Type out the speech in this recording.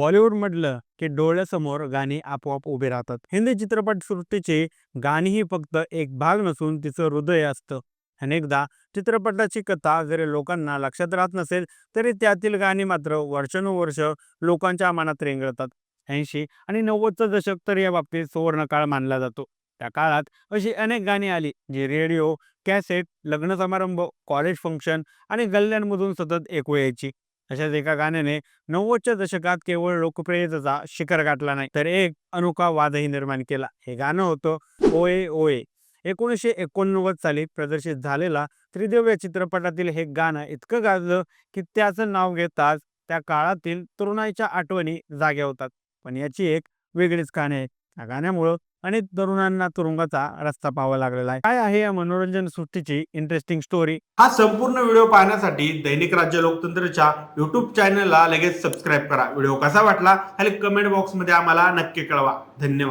बॉलिवूड म्हटलं की डोळ्यासमोर गाणी आपोआप उभे राहतात. हिंदी चित्रपटसृष्टीचे गाणी ही फक्त एक भाग नसून तिचं हृदय असतं. अनेकदा चित्रपटाची कथा जरी लोकांना लक्षात राहत नसेल तरी त्यातील गाणी मात्र वर्षानुवर्ष लोकांच्या मनात रेंगळतात. ऐंशी आणि नव्वदचं दशक तर या बाबतीत सुवर्ण काळ मानला जातो. त्या काळात अशी अनेक गाणी आली जी रेडिओ कॅसेट लग्न समारंभ कॉलेज फंक्शन आणि गल्ल्यांमधून सतत ऐकू यायची. अशाच एका गाण्याने नव्वदच्या दशकात केवळ लोकप्रियतेचा शिखर गाठला नाही तर एक अनोखा वादही निर्माण केला. हे गाणं होतं ओए ओए. एकोणीसशे एकोणनव्वद साली प्रदर्शित झालेला त्रिदेव या चित्रपटातील हे गाणं इतकं गाजलं की त्याचं नाव घेताच त्या काळातील तरुणाईच्या आठवणी जाग्या होतात. पण याची एक वेगळीच कहाणी आहे. या गाण्यामुळं अनेक तरुणांना तुरुंगाचा रस्ता पाहावा लागलेला आहे. काय आहे या मनोरंजन सृष्टीची इंटरेस्टिंग स्टोरी हा संपूर्ण व्हिडिओ पाहण्यासाठी दैनिक राज्य लोकतंत्रच्या युट्यूब चॅनलला लगेच सबस्क्राईब करा. व्हिडिओ कसा वाटला? खाली कमेंट बॉक्समध्ये आम्हाला नक्की कळवा. धन्यवाद.